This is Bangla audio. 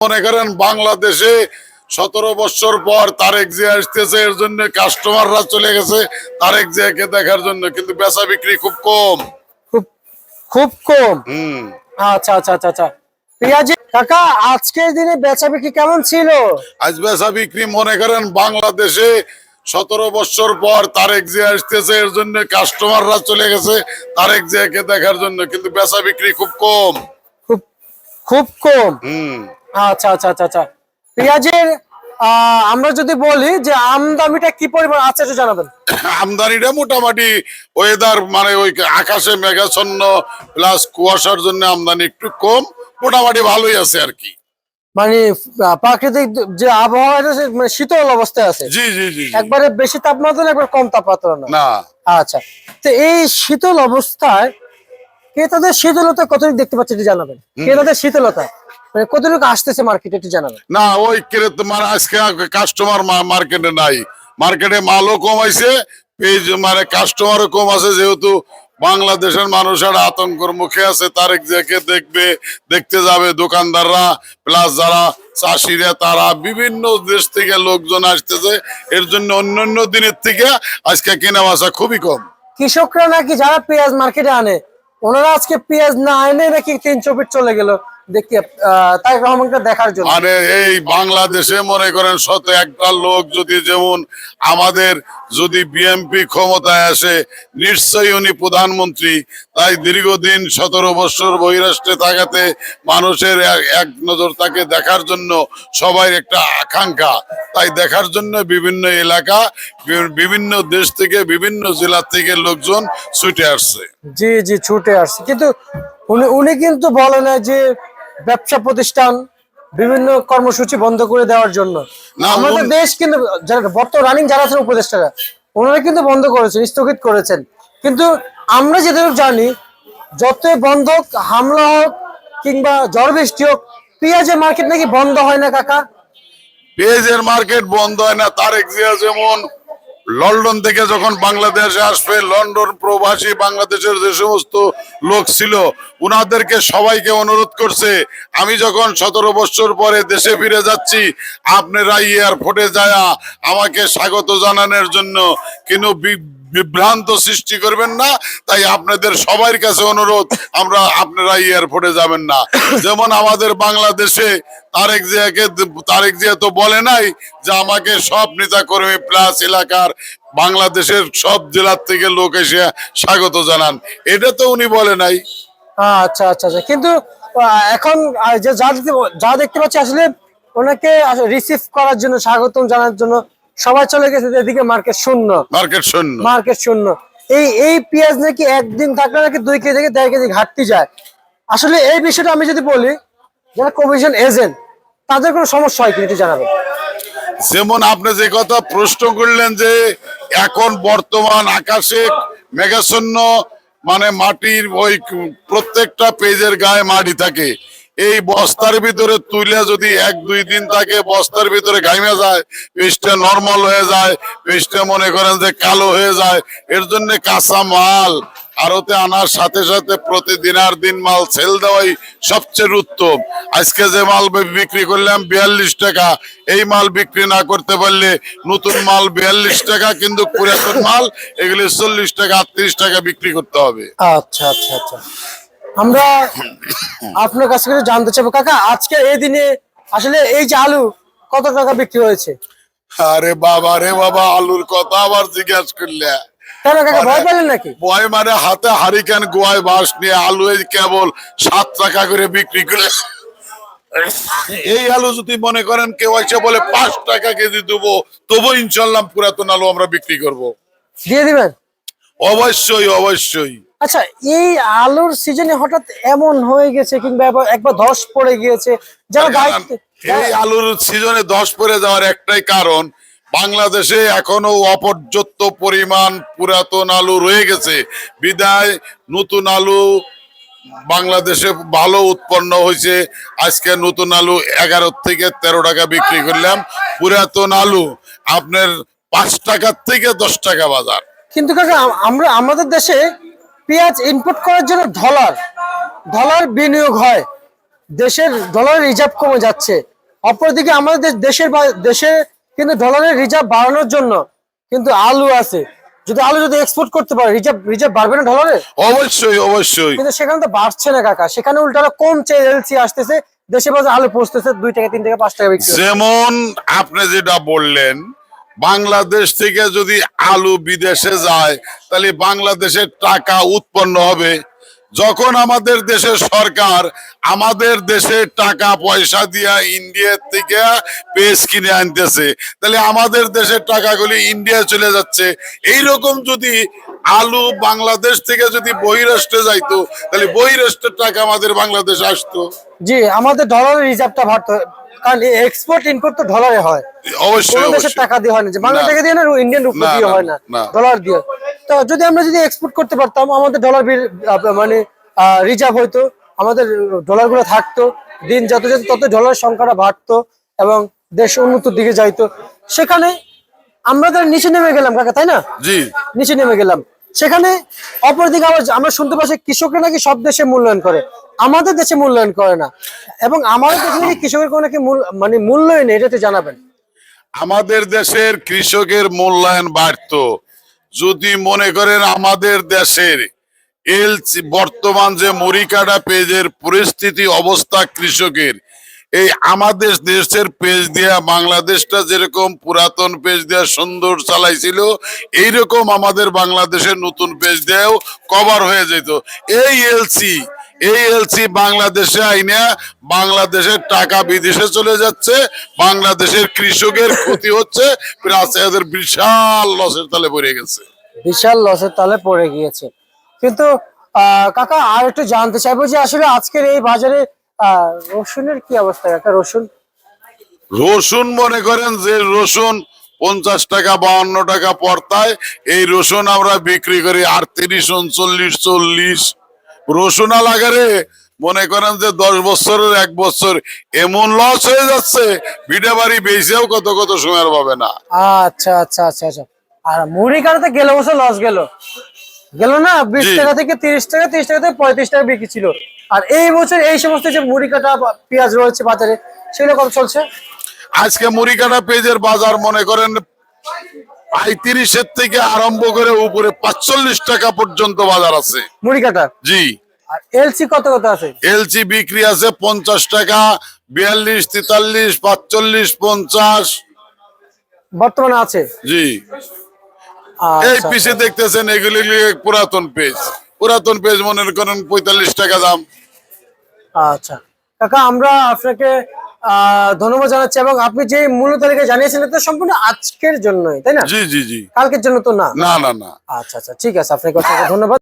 মনে করেন বাংলাদেশে সতেরো বছর পর তারেক জিয়া আসতেছে এর জন্য কাস্টমাররা চলে গেছে তারেক জিয়াকে দেখার জন্য কিন্তু বেচা বিক্রি খুব কম। খুব খুব কম? হুম। আচ্ছা আচ্ছা আচ্ছা আচ্ছা। পেঁয়াজি কাকা আজকের দিনে বেচা বিক্রি কেমন ছিল? আজ বেচা বিক্রি মনে করেন বাংলাদেশে সতেরো বছর পর তারেক জিয়া আসতেছে এর জন্য কাস্টমাররা চলে গেছে তারেক জিয়াকে দেখার জন্য কিন্তু বেচা বিক্রি খুব কম। খুব খুব কম? হুম। আচ্ছা আচ্ছা আচ্ছা আচ্ছা। পেঁয়াজের আহ, আমরা যদি বলি যে আমদামিটা কি পরিমাণ আছে একটু জানাবেন। আমদানিটা মোটামুটি ওয়েদার মানে ওই আকাশে মেঘাচ্ছন্ন প্লাস কুয়াশার জন্য আমদানি একটু কম মোটামুটি ভালোই আছে আর কি। মানে প্রাকৃতিক যে আবহাওয়া মানে শীতল অবস্থায় আছে। জি জি জি। একবারে বেশি তাপমাত্রা না একবার কম তাপমাত্রা না? না। আচ্ছা। তো এই শীতল অবস্থায় ক্রেতাদের শীতলতা কতটুকু দেখতে পাচ্ছে একটু জানাবেন। ক্রেতাদের শীতলতা। মানে কতটুকু আসতেছে মার্কেটে একটু জানাবেন। না ওই ক্রেত মানে আজকে কাস্টমার মার্কেটে নাই। মার্কেটে মালও কমাইছে পেজ মানে কাস্টমারও কম আছে যেহেতু বাংলাদেশের মানুষের আতঙ্কর মুখে আছে তারেক জিয়াকে দেখবে দেখতে যাবে দোকানদাররা প্লাস যারা চাষিরা তারা বিভিন্ন দেশ থেকে লোকজন আসতেছে এর জন্য অন্যান্য দিনের থেকে আজকে কেনা বেচা খুবই কম। কৃষকরা নাকি যারা পেঁয়াজ মার্কেটে আনে ওনারা আজকে পেঁয়াজ না এনে নাকি তিনশো ফিট চলে গেল। তারেক রহমানকে দেখার জন্য। মানে এই বাংলাদেশে মনে করেন শত একটা লোক যদি যেমন আমাদের যদি বিএমপি ক্ষমতায় আসে নিশ্চয়ই উনি প্রধানমন্ত্রী। তাই দীর্ঘদিন সতেরো বছর বহিরাষ্ট্রে থাকাতে মানুষের এক- এক নজর তাকে দেখার জন্য সবাই একটা আকাঙ্ক্ষা। তাই দেখার জন্য বিভিন্ন এলাকা বিভিন্ন দেশ থেকে বিভিন্ন জেলা থেকে লোকজন ছুটে আসছে। জি জি ছুটে আসছে। কিন্তু উনি উনি কিন্তু বলে না যে ব্যবসা প্রতিষ্ঠান বিভিন্ন কর্মসূচি বন্ধ করে দেওয়ার জন্য। আমাদের দেশ কিন্তু যারা বর্তমান রানিং যারা আছেন উপদেষ্টারা ওনারা কিন্তু বন্ধ করেছেন স্থগিত করেছেন। কিন্তু আমরা যেটুকু জানি যতই বন্ধ হোক হামলা হোক কিংবা ঝড় বৃষ্টি হোক পেঁয়াজের মার্কেট নাকি বন্ধ হয় না কাকা? পেঁয়াজের মার্কেট বন্ধ হয় না তারেক জিয়া যেমন লন্ডন থেকে যখন বাংলাদেশে আসবে, লন্ডন প্রবাসী বাংলাদেশের যে সমস্ত লোক ছিল, উনাদেরকে সবাইকে অনুরোধ করছে, আমি যখন সতেরো বছর পরে দেশে ফিরে যাচ্ছি, আপনারা এয়ারপোর্টে যায়া আমাকে স্বাগত জানানোর জন্য, কিন্তু বিভ্রান্ত সৃষ্টি করবেন না, তাই আপনাদের সবার কাছে অনুরোধ, আমরা আপনারা এয়ারপোর্টে যাবেন না। যেমন আমাদের বাংলাদেশে তারেক জিয়াকে তারেক জিয়া তো বলে নাই যে আমাকে সব নেতা কর্মী প্লাস এলাকার বাংলাদেশের সব জেলার থেকে লোক এসে স্বাগত জানান। এটা তো উনি বলে নাই। আচ্ছা আচ্ছা আচ্ছা। কিন্তু এখন যে যা দেখতে- পাচ্ছি, আসলে ওনাকে রিসিভ করার জন্য, স্বাগতম জানার জন্য সবাই চলে গেছে এদিকে মার্কেট শূন্য। মার্কেট শূন্য। মার্কেট শূন্য। এই এই পেঁয়াজ নাকি একদিন থাকলে নাকি দুই কেজি থেকে দেড় কেজি ঘাটতি যায়। আসলে এই বিষয়টা আমি যদি বলি যারা কমিশন এজেন্ট তাদের কোনো সমস্যা হয় কিনা একটু জানাবেন। যেমন আপনি যে কথা প্রশ্ন করলেন যে এখন বর্তমান আকাশে মেঘাচ্ছন্ন মানে মাটির ওই প্রত্যেকটা পেজের গায়ে মাটি থাকে। এই বস্তার ভিতরে তুলে যদি এক, দুই দিন থাকে, বস্তার ভিতরে ঘাইমে যায় পেজটা নর্মাল হয়ে যায় পেজটা মনে করেন যে কালো হয়ে যায়, এর জন্য কাঁচা মাল। আরতে আনার সাথে সাথে প্রতিদিন আর দিন মাল সেল দেওয়াই সবচেয়ে উত্তম। আজকে যে মাল বিক্রি করলাম বিয়াল্লিশ টাকা, এই মাল বিক্রি না করতে পারলে নতুন মাল বিয়াল্লিশ টাকা কিন্তু পুরাতন মাল, এগুলি চল্লিশ টাকা, আটত্রিশ টাকা বিক্রি করতে হবে। আচ্ছা আচ্ছা আচ্ছা। আমরা আপনার কাছ থেকে জানতে চাইব কাকা আজকে এই দিনে আসলে এই যে আলু কত টাকা বিক্রি হয়েছে? আরে বাবা রে বাবা আলুর কথা আবার জিজ্ঞাসা করলে। ভয় মানে হাতে হারিকেন গোয়ায় বাস নিয়ে আলু কেবল সাত টাকা করে বিক্রি করে। এই আলু যদি মনে করেন কেউ এসে বলে পাঁচ টাকা কেজি দেবো তবু ইনশাল্লাহ পুরাতন আলু আমরা বিক্রি করব। দিয়ে দিবেন? অবশ্যই অবশ্যই। আচ্ছা এই আলুর সিজনে হঠাৎ এমন হয়ে গেছে কিংবা একবার- ধস পড়ে গিয়েছে? যারা এই আলুর সিজনে ধস পড়ে যাওয়ার একটাই কারণ বাংলাদেশে এখনও অপর্যাপ্ত পরিমাণ পুরাতন আলু রয়ে গেছে। বিদায় নতুন আলু বাংলাদেশে ভালো উৎপন্ন হয়েছে। আজকে নতুন আলু এগারো থেকে তেরো টাকা বিক্রি করলাম। পুরাতন আলু আপনার পাঁচ টাকার থেকে দশ টাকা বাজার। কিন্তু কাকা আমরা আমাদের দেশে পেঁয়াজ ইনপুট করার জন্য ডলার ডলার বিনিয়োগ হয়। দেশের ডলারের রিজার্ভ কমে যাচ্ছে। অপরদিকে আমাদের দেশের দেশে কিন্তু ডলারের রিজার্ভ বাড়ানোর জন্য কিন্তু আলু আছে। যদি আলু যদি এক্সপোর্ট করতে পারে রিজার্ভ রিজার্ভ বাড়বে না ডলারে অবশ্যই অবশ্যই। কিন্তু সেখানে তো বাড়ছে না কাকা। সেখানে উল্টারা কমছে এলসি আসতেছে। দেশে বাজারে আলু পৌঁছতেছে দুই টাকা তিন টাকা পাঁচ টাকা যেমন আপনি যেটা বললেন বাংলাদেশ থেকে যদি আলু বিদেশে যায়, তাহলে বাংলাদেশের টাকা উৎপন্ন হবে যখন আমাদের দেশের সরকার আমাদের দেশের টাকা পয়সা দিয়া ইন্ডিয়ার থেকে পেস কিনে আনতেছে, তাহলে আমাদের দেশের টাকাগুলি ইন্ডিয়া চলে যাচ্ছে এই রকম যদি আলু বাংলাদেশ থেকে যদি বহিরাষ্ট্রে যাইতো, তাহলে বহিরাষ্ট্রের টাকা আমাদের বাংলাদেশে আসতো জি, আমাদের ডলারের রিজার্ভটা। কারণ এক্সপোর্ট ইম্পোর্ট তো ডলারে হয়। অবশ্যই দেশের টাকা দিয়ে হয় না যে বাংলা টাকা দিয়ে না ইন্ডিয়ান রুপি দিয়ে হয় না। ডলার দিয়ে। তো যদি আমরা যদি এক্সপোর্ট করতে পারতাম আমাদের ডলার মানে রিজার্ভ হইতো আমাদের ডলারগুলো থাকতো দিন যত যত তত ডলার সংখ্যাটা বাড়তো এবং দেশ উন্নতির দিকে যাইতো। সেখানে আমরা তো নিচে নেমে গেলাম কাকা তাই না? জি। নিচে নেমে গেলাম। সেখানে অপরদিকে আবার আমরা শুনতে পাচ্ছি কৃষকরা নাকি সব দেশে মূল্যায়ন করে। আমাদের দেশে মূল্যায়ন করে না। এবং আমাদের দেশে কৃষকের কোনো মানে মূল্যায়ন নেই, এটা তো জানাবেন। আমাদের দেশের কৃষকের মূল্যায়ন বাড়তো। যদি মনে করেন আমাদের দেশের এল বর্তমান যে মরিকাটা পেজের পরিস্থিতি অবস্থা কৃষকের এই আমাদের দেশের পেজ দিয়া বাংলাদেশটা যেরকম পুরাতন পেজ দিয়া সুন্দর চালাইছিল এইরকম আমাদের বাংলাদেশের নতুন পেজ দিয়েও কভার হয়ে যেত। এই এলসি এই এলসি বাংলাদেশে আইনা বাংলাদেশের টাকা বিদেশে চলে যাচ্ছে বাংলাদেশের কৃষকের ক্ষতি হচ্ছে প্লাস এদের বিশাল লসের তালে পড়ে গেছে। বিশাল লসের তালে পড়ে গিয়েছে। কিন্তু কাকা আর একটু জানতে চাইব যে আসলে আজকের এই বাজারে রসুনের কি অবস্থা কাকা? রসুন? রসুন মনে করেন যে রসুন পঞ্চাশ টাকা বাউন্ন টাকা পড়তায় এই রসুন আমরা বিক্রি করি আটত্রিশ উনচল্লিশ চল্লিশ রসুন লাগারে মনে করেন যে দশ বছরের এক বছর এমন লস হয়ে যাচ্ছে ভিটে বাড়ি বেঁচেও কত কত সময়ের পাবে না। আচ্ছা আচ্ছা আচ্ছা আচ্ছা। আর মুড়ি কাটাতে গেল বছর লস গেল। গেল না? বিশ টাকা থেকে তিরিশ টাকা তিরিশ টাকা থেকে পঁয়ত্রিশ টাকা বিক্রি ছিল। আর এই বছর এই সমস্ত যে মুড়ি কাটা পেঁয়াজ রয়েছে বাজারে সেগুলো কত চলছে? আজকে মুড়ি কাটা পেঁয়াজের বাজার মনে করেন পঁয়ত্রিশের থেকে আরম্ভ করে উপরে পাঁচচল্লিশ টাকা পর্যন্ত বাজার আছে। মুড়ি কাটা জি এলসি কত কত আছে? এলচি বিক্রি আছে পঞ্চাশ টাকা বিয়াল্লিশ তেতাল্লিশ পাঁচচল্লিশ পঞ্চাশ। বর্তমানে আছে? জি। এই আচ্ছা পিসে দেখতেছেন এগুলি পুরাতন পেজ। পুরাতন পেজ মনে করেন পঁয়তাল্লিশ টাকা দাম। আচ্ছা। কাকা আমরা আপনাকে ধন্যবাদ জানাচ্ছি। এবং আপনি যে মূল্য তালিকা জানিয়েছেন এটা সম্পূর্ণ আজকের জন্যই তাই না? জি জি জি। কালকের জন্য তো না? না না না। আচ্ছা আচ্ছা ঠিক আছে। আপনাকে ধন্যবাদ।